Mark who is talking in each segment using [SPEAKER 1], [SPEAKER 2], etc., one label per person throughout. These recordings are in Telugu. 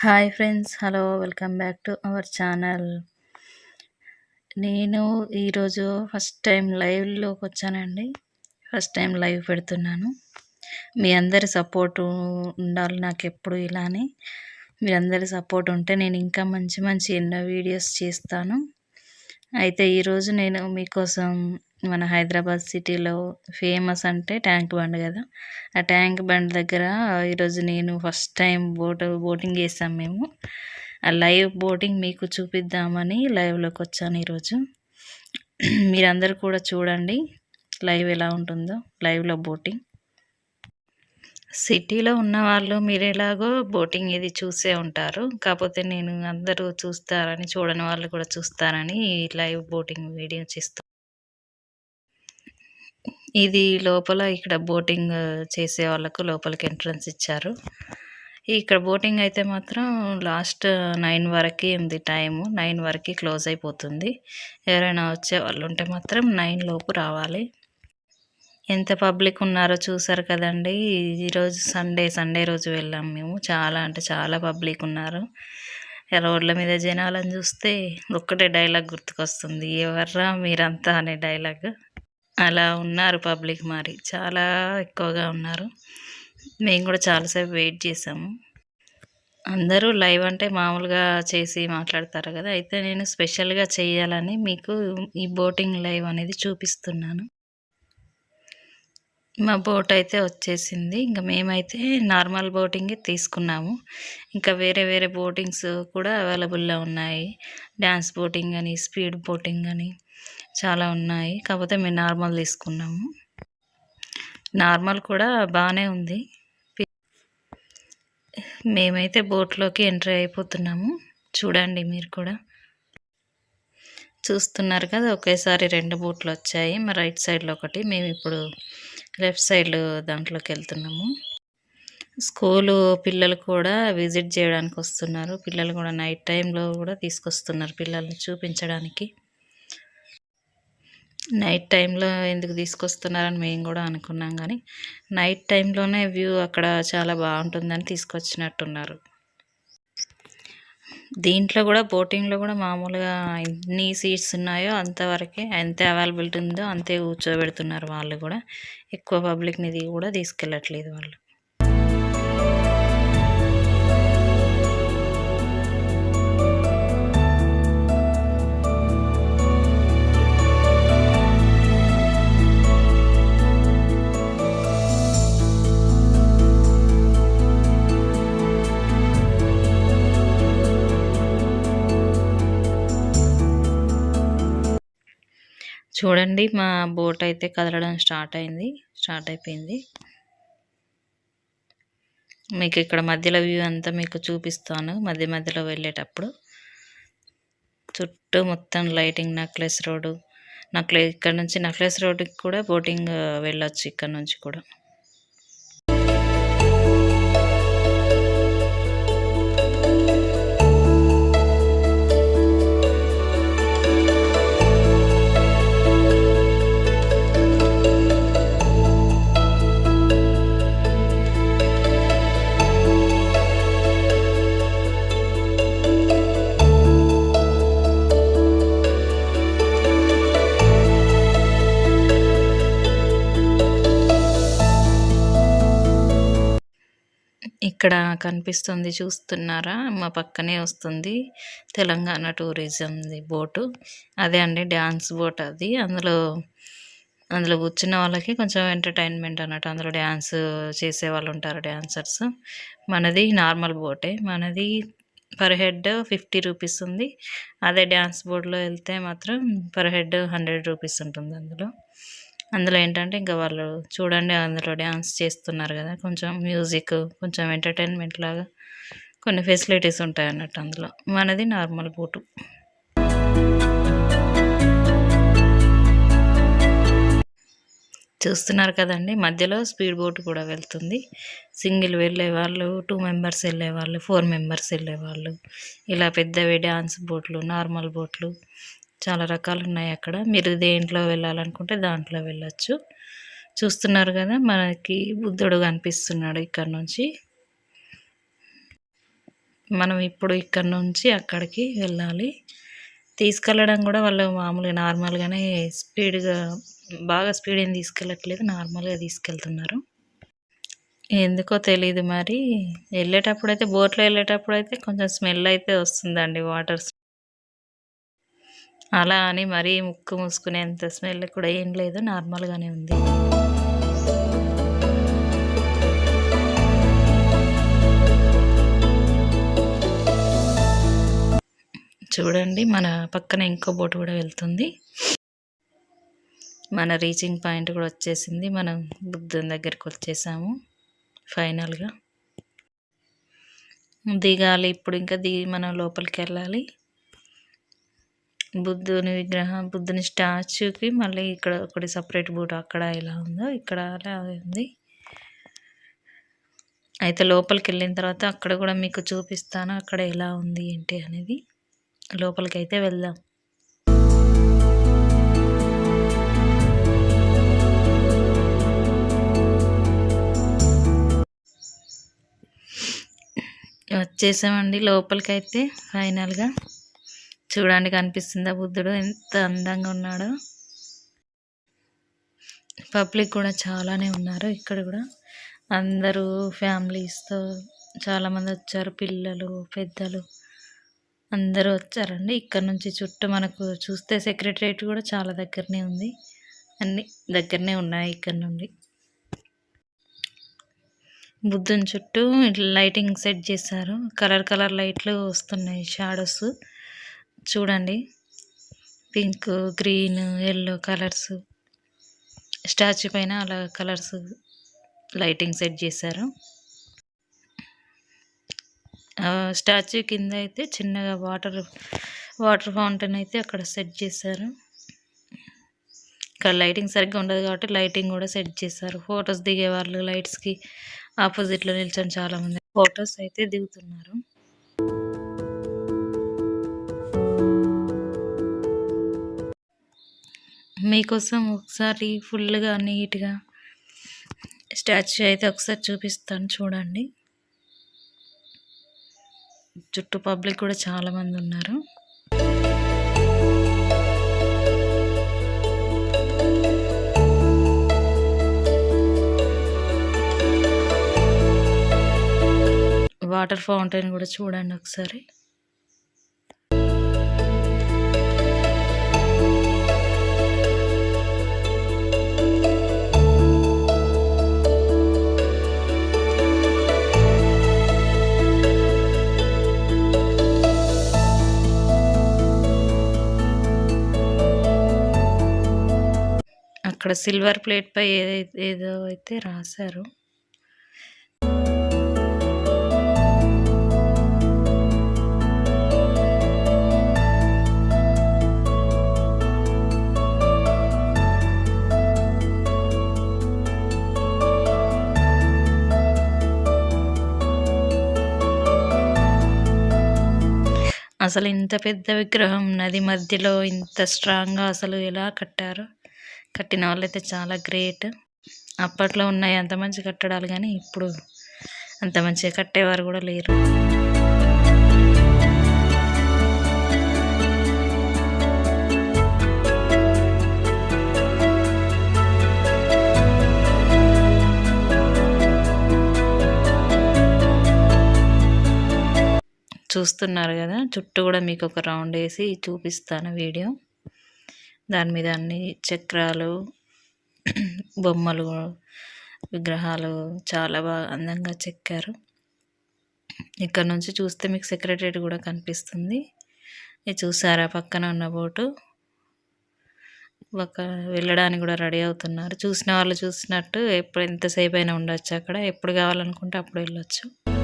[SPEAKER 1] Hi friends hello welcome back to our channel. నేను ఈరోజు ఫస్ట్ టైం లైవ్లోకి వచ్చానండి. ఫస్ట్ టైం లైవ్ పెడుతున్నాను. మీ అందరి సపోర్ట్ ఉండాలి నాకు ఎప్పుడు ఇలానే. మీరందరి సపోర్ట్ ఉంటే నేను ఇంకా మంచి మంచి ఎన్నో వీడియోస్ చేస్తాను. అయితే ఈరోజు నేను మీకోసం మన హైదరాబాద్ సిటీలో ఫేమస్ అంటే ట్యాంక్ బండ్ కదా. ఆ ట్యాంక్ బండ్ దగ్గర ఈరోజు నేను ఫస్ట్ టైం బోట్ బోటింగ్ చేసాం మేము. ఆ లైవ్ బోటింగ్ మీకు చూపిద్దామని లైవ్లోకి వచ్చాను ఈరోజు. మీరందరూ కూడా చూడండి లైవ్ ఎలా ఉంటుందో లైవ్లో బోటింగ్. సిటీలో ఉన్న వాళ్ళు మీరు ఎలాగో బోటింగ్ ఇది చూసే ఉంటారు. కాకపోతే నేను అందరూ చూస్తారని చూడని వాళ్ళు కూడా చూస్తారని లైవ్ బోటింగ్ వీడియో చేస్తాను ఇది లోపల ఇక్కడ బోటింగ్ చేసే వాళ్ళకు లోపలికి ఎంట్రన్స్ ఇచ్చారు. ఇక్కడ బోటింగ్ అయితే మాత్రం లాస్ట్ నైన్ వరకు ఉంది టైము. నైన్ వరకు క్లోజ్ అయిపోతుంది. ఎవరైనా వచ్చే వాళ్ళు ఉంటే మాత్రం నైన్ లోపు రావాలి. ఎంత పబ్లిక్ ఉన్నారో చూసారు కదండి. ఈరోజు సండే సండే రోజు వెళ్ళాం మేము. చాలా అంటే చాలా పబ్లిక్ ఉన్నారు. రోడ్ల మీద జనాలను చూస్తే ఒక్కటే డైలాగ్ గుర్తుకొస్తుంది. ఎవర్రా మీరంతా అనే డైలాగ్. అలా ఉన్నారు పబ్లిక్ మరి. చాలా ఎక్కువగా ఉన్నారు. మేము కూడా చాలాసేపు వెయిట్ చేసాము. అందరూ లైవ్ అంటే మామూలుగా చేసి మాట్లాడతారు కదా. అయితే నేను స్పెషల్గా చేయాలని మీకు ఈ బోటింగ్ లైవ్ అనేది చూపిస్తున్నాను. మా బోట్ అయితే వచ్చేసింది. ఇంకా మేమైతే నార్మల్ బోటింగ్ తీసుకున్నాము. ఇంకా వేరే వేరే బోటింగ్స్ కూడా అవైలబుల్లో ఉన్నాయి. డ్యాన్స్ బోటింగ్ అని స్పీడ్ బోటింగ్ అని. చాలా ఉన్నాయి. కాకపోతే మేము నార్మల్ తీసుకున్నాము. నార్మల్ కూడా బాగానే ఉంది. మేమైతే బోట్లోకి ఎంట్రీ అయిపోతున్నాము. చూడండి మీరు కూడా. చూస్తున్నారు కదా ఒకేసారి రెండు బోట్లు వచ్చాయి. మా రైట్ సైడ్లో ఒకటి మేము ఇప్పుడు లెఫ్ట్ సైడ్లో దాంట్లోకి వెళ్తున్నాము. స్కూలు పిల్లలు కూడా విజిట్ చేయడానికి వస్తున్నారు. పిల్లలు కూడా నైట్ టైంలో కూడా తీసుకొస్తున్నారు పిల్లల్ని చూపించడానికి. నైట్ టైంలో ఎందుకు తీసుకొస్తున్నారని మేము కూడా అనుకున్నాం కానీ నైట్ టైంలోనే వ్యూ అక్కడ చాలా బాగుంటుందని తీసుకొచ్చినట్టున్నారు. దీంట్లో కూడా బోటింగ్లో కూడా మామూలుగా ఎన్ని సీట్స్ ఉన్నాయో అంతవరకే ఎంత అవైలబిలిటీ ఉందో అంతే కూర్చోబెడుతున్నారు వాళ్ళు కూడా. ఎక్కువ పబ్లిక్ని కూడా తీసుకెళ్ళట్లేదు వాళ్ళు. చూడండి మా బోట్ అయితే కదలడం స్టార్ట్ అయింది స్టార్ట్ అయిపోయింది. మీకు ఇక్కడ మధ్యలో వ్యూ అంతా మీకు చూపిస్తాను మధ్య మధ్యలో వెళ్ళేటప్పుడు. చుట్టూ మొత్తం లైటింగ్ నక్లెస్ రోడ్డు నక్లె ఇక్కడ నుంచి నక్లెస్ రోడ్డుకి కూడా బోటింగ్ వెళ్ళొచ్చు ఇక్కడ నుంచి కూడా. ఇక్కడ కనిపిస్తుంది చూస్తున్నారా? మా పక్కనే వస్తుంది తెలంగాణ టూరిజంది బోటు. అదే అండి డ్యాన్స్ బోట్ అది. అందులో అందులో కూర్చున్న వాళ్ళకి కొంచెం ఎంటర్టైన్మెంట్ అన్నట్టు అందులో డ్యాన్స్ చేసే వాళ్ళు ఉంటారు డ్యాన్సర్స్. మనది నార్మల్ బోటే. మనది పర్ హెడ్ ఫిఫ్టీ రూపీస్ ఉంది. అదే డ్యాన్స్ బోర్డ్లో వెళ్తే మాత్రం పర్ హెడ్ హండ్రెడ్ రూపీస్ ఉంటుంది అందులో. అందులో ఏంటంటే ఇంకా వాళ్ళు చూడండి అందులో డ్యాన్స్ చేస్తున్నారు కదా కొంచెం మ్యూజిక్ కొంచెం ఎంటర్టైన్మెంట్ లాగా కొన్ని ఫెసిలిటీస్ ఉంటాయి అన్నట్టు అందులో. మనది నార్మల్ బోటు. చూస్తున్నారు కదండి మధ్యలో స్పీడ్ బోట్ కూడా వెళ్తుంది. సింగిల్ వెళ్ళే వాళ్ళు టూ మెంబర్స్ వెళ్ళేవాళ్ళు ఫోర్ మెంబర్స్ వెళ్ళేవాళ్ళు. ఇలా పెద్దవి డ్యాన్స్ బోట్లు నార్మల్ బోట్లు చాలా రకాలు ఉన్నాయి అక్కడ. మీరు దేంట్లో వెళ్ళాలనుకుంటే దాంట్లో వెళ్ళచ్చు. చూస్తున్నారు కదా మనకి బుద్ధుడు కనిపిస్తున్నాడు ఇక్కడ నుంచి. మనం ఇప్పుడు ఇక్కడ నుంచి అక్కడికి వెళ్ళాలి. తీసుకెళ్ళడం కూడా వాళ్ళు మామూలుగా నార్మల్గానే స్పీడ్గా బాగా స్పీడ్ ఏం తీసుకెళ్ళట్లేదు నార్మల్గా తీసుకెళ్తున్నారు. ఎందుకో తెలియదు మరి. వెళ్ళేటప్పుడు అయితే బోట్లో వెళ్ళేటప్పుడు అయితే కొంచెం స్మెల్ అయితే వస్తుందండి వాటర్ అలా అని మరీ ముక్కు మూసుకునేంత స్మెల్ కూడా ఏం లేదు నార్మల్గానే ఉంది. చూడండి మన పక్కన ఇంకో బోటు కూడా వెళ్తుంది. మన రీచింగ్ పాయింట్ కూడా వచ్చేసింది. మనం బుద్ధుని దగ్గరికి వచ్చేసాము ఫైనల్గా. దిగాలి ఇప్పుడు ఇంకా దిగి మనం లోపలికి వెళ్ళాలి. బుద్ధుని విగ్రహం బుద్ధుని స్టాచ్యూకి మళ్ళీ ఇక్కడ ఒకటి సపరేట్ బూట అక్కడ ఎలా ఉందో ఇక్కడ అలా ఉంది. అయితే లోపలికి వెళ్ళిన తర్వాత అక్కడ కూడా మీకు చూపిస్తాను అక్కడ ఎలా ఉంది ఏంటి అనేది. లోపలికి అయితే వెళ్దాం. వచ్చేసామండి లోపలికి అయితే ఫైనల్గా. చూడడానికి కనిపిస్తుందా బుద్ధుడు? ఎంత అందంగా ఉన్నాడో. పబ్లిక్ కూడా చాలానే ఉన్నారు ఇక్కడ కూడా. అందరూ ఫ్యామిలీస్తో చాలామంది వచ్చారు పిల్లలు పెద్దలు. అందరూ వచ్చారండి. ఇక్కడ నుంచి చుట్టూ మనకు చూస్తే సెక్రటరేట్ కూడా చాలా దగ్గరనే ఉంది. అన్ని దగ్గరనే ఉన్నాయి ఇక్కడ నుండి. బుద్ధుని చుట్టూ లైటింగ్ సెట్ చేశారు. కలర్ కలర్ లైట్లు వస్తున్నాయి షాడోస్. చూడండి. Pink green yellow colours. Statue పైన అలా కలర్స్ లైటింగ్ సెట్ చేశారు. స్టాచ్యూ కింద అయితే చిన్నగా వాటర్ వాటర్ ఫౌంటైన్ అయితే అక్కడ సెట్ చేశారు. ఇక్కడ లైటింగ్ సరిగ్గా ఉండదు కాబట్టి లైటింగ్ కూడా సెట్ చేశారు. ఫొటోస్ దిగే వాళ్ళు లైట్స్కి ఆపోజిట్లో నిల్చొని చాలామంది ఫొటోస్ అయితే దిగుతున్నారు. మీకోసం ఒకసారి ఫుల్గా నీట్గా స్టాచ్యూ అయితే ఒకసారి చూపిస్తాను చూడండి. చుట్టూ పబ్లిక్ కూడా చాలామంది ఉన్నారు. వాటర్ ఫౌంటైన్ కూడా చూడండి ఒకసారి. అక్కడ సిల్వర్ ప్లేట్ పై ఏదో అయితే రాశారు. అసలు ఇంత పెద్ద విగ్రహం నది మధ్యలో ఇంత స్ట్రాంగ్గా అసలు ఎలా కట్టారు? కట్టిన వాళ్ళైతే చాలా గ్రేట్. అప్పట్లో ఉన్నాయి అంత మంచి కట్టడాలు కానీ ఇప్పుడు అంత మంచిగా కట్టేవారు కూడా లేరు. చూస్తున్నారు కదా చుట్టూ కూడా మీకు ఒక రౌండ్ వేసి చూపిస్తాను వీడియో. దాని మీద అన్ని చక్రాలు బొమ్మలు విగ్రహాలు చాలా బాగా అందంగా చెక్కారు. ఇక్కడ నుంచి చూస్తే మీకు సెక్రటరీ కూడా కనిపిస్తుంది. ఇది చూసారా? పక్కన ఉన్న బోటు. ఒక వెళ్ళడానికి కూడా రెడీ అవుతున్నారు. చూసిన వాళ్ళు చూసినట్టు ఎప్పుడు ఎంతసేపు అయినా ఉండొచ్చు అక్కడ. ఎప్పుడు కావాలనుకుంటే అప్పుడు వెళ్ళొచ్చు.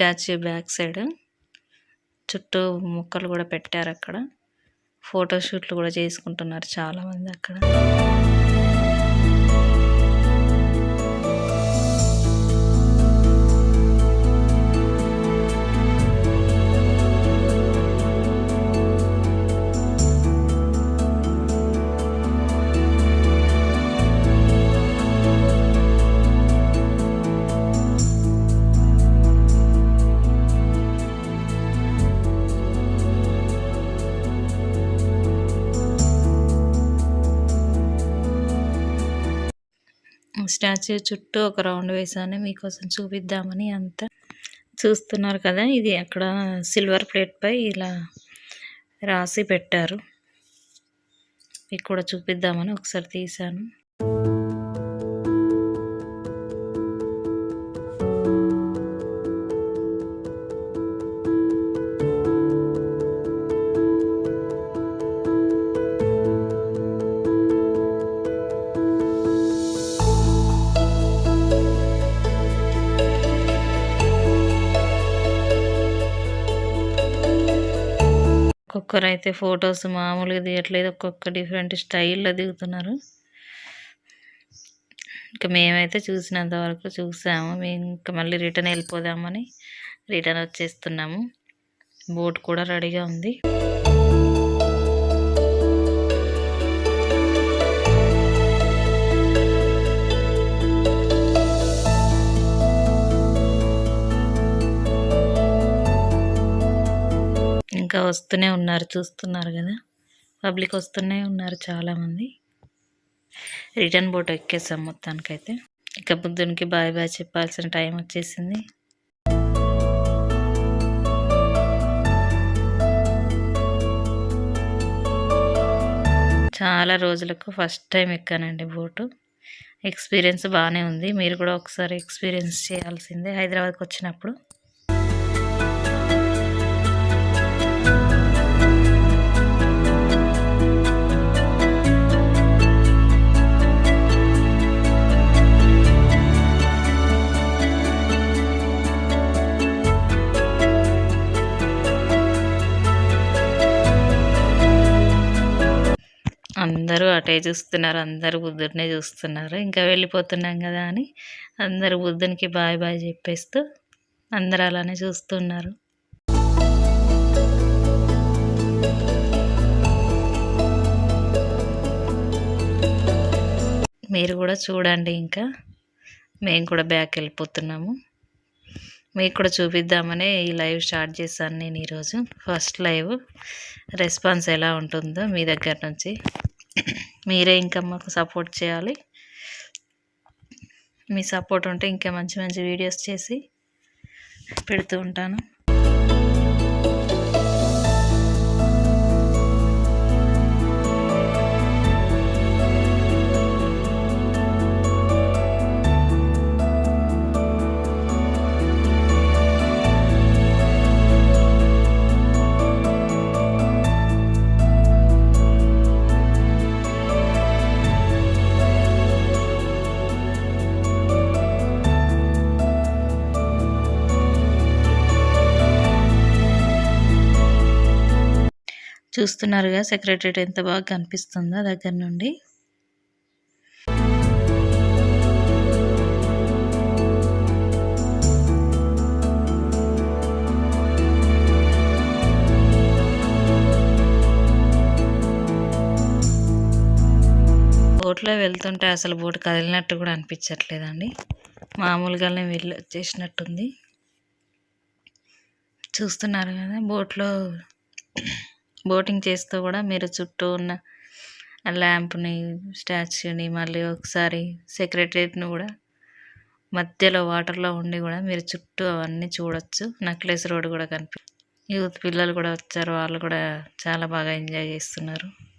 [SPEAKER 1] స్టాచ్యూ బ్యాక్ సైడ్ చుట్టూ మొక్కలు కూడా పెట్టారు అక్కడ ఫోటోషూట్లు కూడా చేసుకుంటున్నారు చాలామంది అక్కడ. స్టాచ్యూ చుట్టూ ఒక రౌండ్ వేసాను. మీకోసం చూపిద్దామని అంత చూస్తున్నారు కదా. ఇది అక్కడ సిల్వర్ ప్లేట్ పై ఇలా రాసి పెట్టారు. మీకు కూడా చూపిద్దామని ఒకసారి తీశాను. ఒక్కొక్కరైతే ఫొటోస్ మామూలుగా దిగట్లేదు ఒక్కొక్క డిఫరెంట్ స్టైల్లో దిగుతున్నారు. ఇంకా మేమైతే చూసినంత వరకు చూసాము. మేము ఇంకా మళ్ళీ రిటర్న్ వెళ్ళిపోదామని రిటర్న్ వచ్చేస్తున్నాము. బోట్ కూడా రెడీగా ఉంది. ఇంకా వస్తూనే ఉన్నారు చూస్తున్నారు కదా. పబ్లిక్ వస్తూనే ఉన్నారు చాలామంది. రిటర్న్ బోట్ ఎక్కేసాం మొత్తానికైతే. ఇక బుద్ధునికి బాయ్ బాయ్ చెప్పాల్సిన టైం వచ్చేసింది. చాలా రోజులకు ఫస్ట్ టైం ఎక్కానండి బోటు. ఎక్స్పీరియన్స్ బాగానే ఉంది. మీరు కూడా ఒకసారి ఎక్స్పీరియన్స్ చేయాల్సిందే హైదరాబాద్కి వచ్చినప్పుడు. అందరూ అటే చూస్తున్నారు అందరూ బుద్ధుడినే చూస్తున్నారు. ఇంకా వెళ్ళిపోతున్నాం కదా అని అందరూ బుద్ధునికి బాయ్ బాయ్ చెప్పేస్తూ అందరూ అలానే చూస్తున్నారు. మీరు కూడా చూడండి ఇంకా. మేము కూడా బ్యాక్ వెళ్ళిపోతున్నాము. మీకు కూడా చూపిద్దామనే ఈ లైవ్ స్టార్ట్ చేశాను నేను ఈరోజు. ఫస్ట్ లైవ్ రెస్పాన్స్ ఎలా ఉంటుందో మీ దగ్గర నుంచి. మీరే ఇంకా మాకు సపోర్ట్ చేయాలి. మీ సపోర్ట్ ఉంటే ఇంకా మంచి మంచి వీడియోస్ చేసి పెడుతూ ఉంటాను. చూస్తున్నారుగా సెక్రటరేట్ ఎంత బాగా కనిపిస్తుందో దగ్గర నుండి. బోట్లో వెళ్తుంటే అసలు బోట్ కదిలినట్టు కూడా అనిపించట్లేదండి. మామూలుగానే వెళ్ళి వచ్చేసినట్టుంది. చూస్తున్నారు కదా బోట్లో బోటింగ్ చేస్తూ కూడా మీరు చుట్టూ ఉన్న ల్యాంప్ని స్టాచ్యూని మళ్ళీ ఒకసారి సెక్రటరియట్ని కూడా మధ్యలో వాటర్లో ఉండి కూడా మీరు చుట్టూ అవన్నీ చూడొచ్చు. నక్లెస్ రోడ్ కూడా కనిపి యూత్ పిల్లలు కూడా వచ్చారు. వాళ్ళు కూడా చాలా బాగా ఎంజాయ్ చేస్తున్నారు.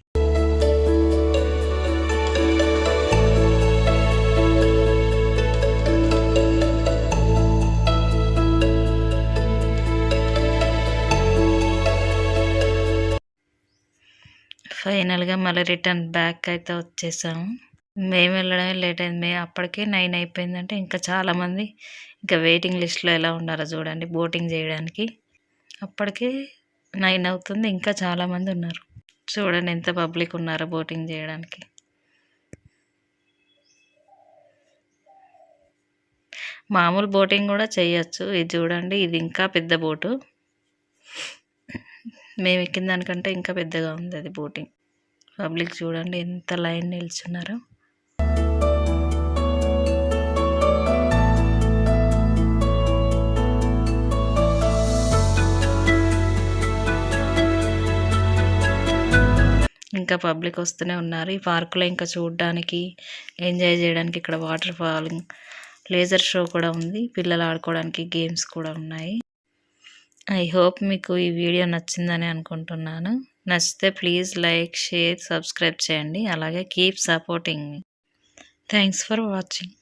[SPEAKER 1] ఫైనల్గా మళ్ళీ రిటర్న్ బ్యాక్ అయితే వచ్చేసాము. మేము వెళ్ళడమే లేట్ అయింది. మేము అప్పటికే నైన్ అయిపోయిందంటే ఇంకా చాలామంది ఇంకా వెయిటింగ్ లిస్ట్లో ఎలా ఉన్నారో చూడండి బోటింగ్ చేయడానికి. అప్పటికే నైన్ అవుతుంది ఇంకా చాలామంది ఉన్నారు. చూడండి ఎంత పబ్లిక్ ఉన్నారో బోటింగ్ చేయడానికి. మామూలు బోటింగ్ కూడా చేయొచ్చు. ఇది చూడండి ఇది ఇంకా పెద్ద బోటు. మేము ఎక్కిన దానికంటే ఇంకా పెద్దగా ఉంది అది బోటింగ్. పబ్లిక్ చూడండి ఎంత లైన్ నిల్చున్నారో. ఇంకా పబ్లిక్ వస్తూనే ఉన్నారు. ఈ పార్కులో ఇంకా చూడడానికి ఎంజాయ్ చేయడానికి ఇక్కడ వాటర్ ఫాలింగ్ లేజర్ షో కూడా ఉంది. పిల్లలు ఆడుకోవడానికి గేమ్స్ కూడా ఉన్నాయి. ఐ హోప్ మీకు ఈ వీడియో నచ్చిందని అనుకుంటున్నాను. నచ్చితే ప్లీజ్ లైక్ షేర్ సబ్స్క్రైబ్ చేయండి. అలాగే కీప్ సపోర్టింగ్ మీ థ్యాంక్స్ ఫర్ వాచింగ్